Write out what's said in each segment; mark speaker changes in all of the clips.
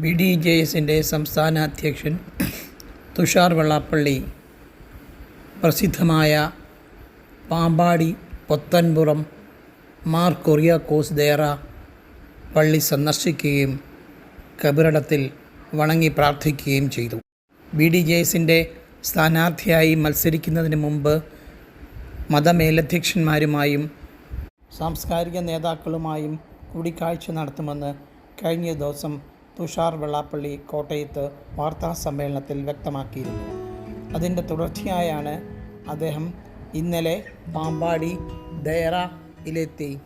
Speaker 1: B D J എസിന്റെ സംസ്ഥാന അധ്യക്ഷൻ തുഷാർ വെള്ളാപ്പള്ളി പ്രസിദ്ധമായ പാമ്പാടി പൊത്തൻപുറം മാർ കോസ് ദേറ പള്ളി സന്ദർശിക്കുകയും കബറിടത്തിൽ വണങ്ങി പ്രാർത്ഥിക്കുകയും ചെയ്തു. ബി ഡി ജെ എസിന്റെ സ്ഥാനാർത്ഥിയായി മത്സരിക്കുന്നതിന് മുമ്പ് മതമേലധ്യക്ഷന്മാരുമായും സാംസ്കാരിക നേതാക്കളുമായും കൂടിക്കാഴ്ച നടത്തുമെന്ന് കഴിഞ്ഞ ദിവസം തുഷാർ വെള്ളാപ്പള്ളി കോട്ടയത്ത് വാർത്താ സമ്മേളനത്തിൽ വ്യക്തമാക്കിയിരുന്നു. അതിന്റെ തുടർച്ചയായാണ് അദ്ദേഹം ഇന്നലെ പാമ്പാടി ദയറയിലെത്തി.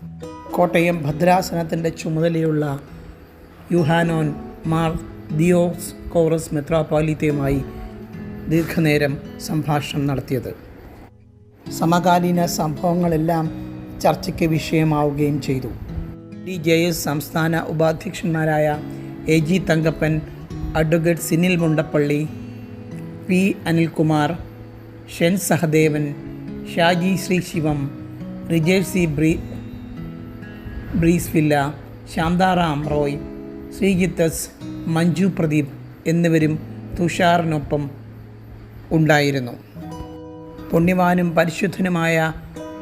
Speaker 1: കോട്ടയം ഭദ്രാസനത്തിന്റെ ചുമതലയുള്ള യുഹാനോൻ മാർ ദിയോസ് കോറസ് മെത്രാപാലിത്തയുമായി ദീർഘനേരം സംഭാഷണം നടത്തിയത്. സമകാലീന സംഭവങ്ങളെല്ലാം ചർച്ചയ്ക്ക് വിഷയമാവുകയും ചെയ്തു. ഡി ജെ എസ് സംസ്ഥാന ഉപാധ്യക്ഷന്മാരായ A G Thankappan advocate Sinil Mundappally P Anilkumar Shen Sahadevan Shaji Sree Sivam Rijesh C ബ്രീ ബ്രീസ് വില്ല ശാന്താറാം റോയ് ശ്രീജിത്തസ് മഞ്ജു പ്രദീപ് എന്നിവരും തുഷാറിനൊപ്പം ഉണ്ടായിരുന്നു. പുണ്യവാനും പരിശുദ്ധനുമായ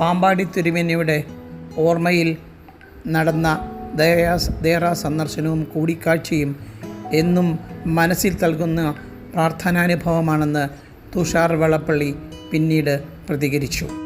Speaker 1: പാമ്പാടി തിരുമേനിയുടെ ഓർമ്മയിൽ നടന്ന ദയാ ദേറ സന്ദർശനവും കൂടിക്കാഴ്ചയും എന്നും മനസ്സിൽ നൽകുന്ന പ്രാർത്ഥനാനുഭവമാണെന്ന് തുഷാർ വളപ്പള്ളി പിന്നീട് പ്രതികരിച്ചു.